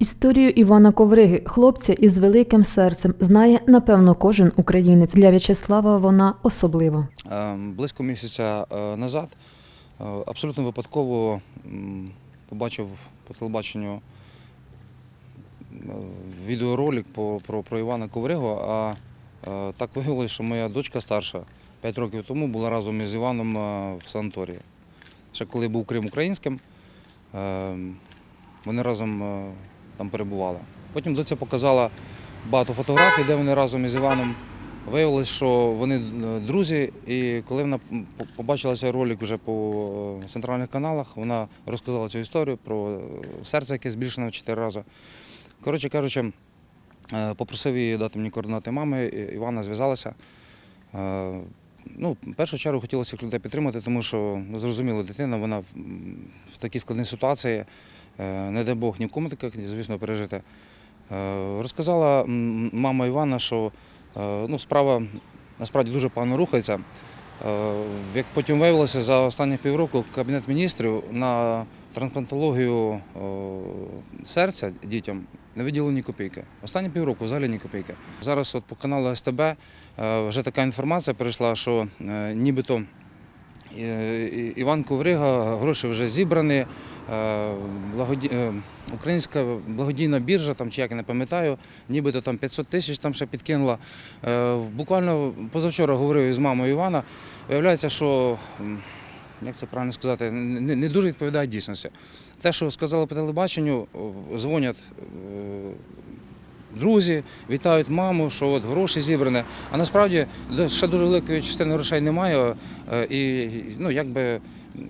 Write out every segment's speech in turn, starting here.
Історію Івана Ковриги, хлопця із великим серцем, знає напевно кожен українець. Для В'ячеслава вона особлива. Е, Близько місяця е, назад е, абсолютно випадково побачив по телебаченню відеоролик про, про Івана Ковригу, а так виявилося, що моя дочка старша 5 років тому була разом із Іваном в санаторії. Ще коли був Крим українським, вони разом там перебували. Потім доця показала багато фотографій, де вони разом із Іваном Виявилось, що вони е, друзі, і коли вона побачила цей ролик вже по е, центральних каналах, вона розказала цю історію про е, серце, яке збільшено в 4 рази. Коротше кажучи, попросив її дати мені координати мами, Івана зв'язалася. Ну, в першу чергу хотілося цих людей підтримати, тому що ну, зрозуміло, дитина вона в такій складній ситуації, е, не дай Бог нікому таке, звісно, пережити. Е, Розказала мама Івана, що Е, Ну, справа насправді дуже погано рухається. Як потім виявилося, за останні півроку Кабінет міністрів на трансплантологію серця дітям не виділив ні копійки. Останні півроку взагалі ні копійки. Зараз от по каналу СТБ е, вже така інформація прийшла, що е, нібито е, Іван Коврига, гроші вже зібрані. Українська благодійна біржа, там, чи як я не пам'ятаю, нібито там 500 тисяч там ще підкинула. Буквально позавчора говорив із мамою Івана. Виявляється, що, як це правильно сказати, не, не дуже відповідає дійсності. Те, що сказали по телебаченню, дзвонять е, друзі, вітають маму, що от гроші зібрані. А насправді ще дуже великої частини грошей немає, е, і ну, якби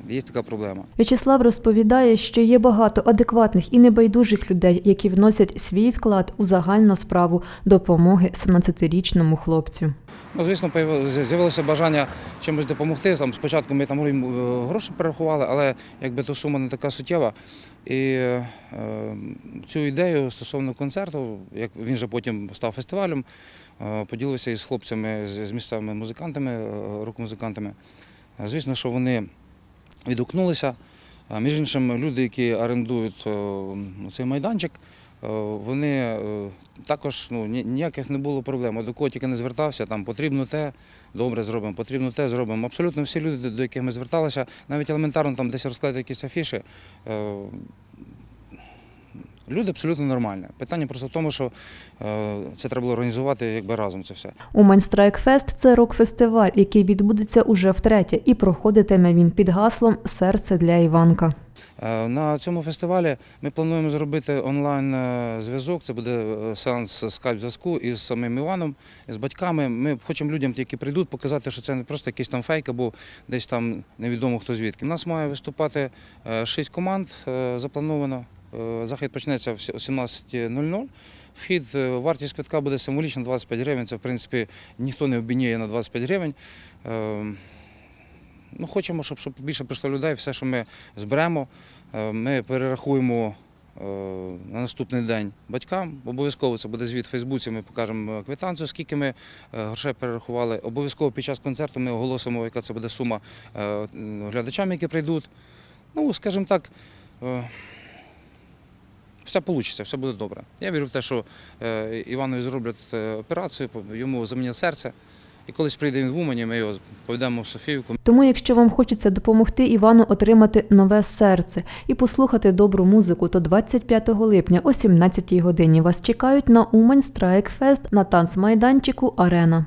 є така проблема. В'ячеслав розповідає, що є багато адекватних і небайдужих людей, які вносять свій вклад у загальну справу допомоги 17-річному хлопцю. Ну, звісно, з'явилося бажання чимось допомогти. Там, спочатку ми там е, гроші перерахували, але якби то сума не така суттєва. І е, цю ідею стосовно концерту, як він же потім став фестивалем, е, поділився із хлопцями, з, місцевими музикантами, е, рок-музикантами. Е, Звісно, що вони відгукнулися. Між іншим, люди, які орендують е, цей майданчик, е, вони е, також ну, ніяких не було проблем. До кого тільки не звертався, там потрібно те, добре зробимо, потрібно те зробимо. Абсолютно всі люди, до яких ми зверталися, навіть елементарно там десь розклеїти якісь афіші. Люди абсолютно нормальні. Питання просто в тому, що е, це треба було організувати якби разом це все. Умань Страйк Фест це рок-фестиваль, який відбудеться уже втретє, і проходитиме він під гаслом Серце для Іванка. Е, На цьому фестивалі ми плануємо зробити онлайн е, зв'язок. Це буде сеанс скайп зв'язку із самим Іваном, з батьками. Ми хочемо людям, які прийдуть, показати, що це не просто якийсь там фейк або десь там невідомо хто звідки. У нас має виступати шість команд заплановано. Е, Захід почнеться о 17.00. Вхід, е, вартість квитка буде символічна 25 гривень. Це, в принципі, ніхто не обміняє на 25 гривень. Е, Ну, хочемо, щоб, щоб більше прийшло людей. Все, що ми зберемо, ми перерахуємо на наступний день батькам. Обов'язково це буде звіт в Фейсбуці. Ми покажемо квитанцію, скільки ми грошей перерахували. Обов'язково під час концерту ми оголосимо, яка це буде сума глядачам, які прийдуть. Ну, скажімо так. Все вийде, все буде добре. Я вірю в те, що е, Іванові зроблять е, операцію, йому замінять серце. І колись прийде він в Умані, ми його поведемо в Софіївку. Тому, якщо вам хочеться допомогти Івану отримати нове серце і послухати добру музику, то 25 липня о 17 годині вас чекають на Умань Страйк Фест на танцмайданчику Арена.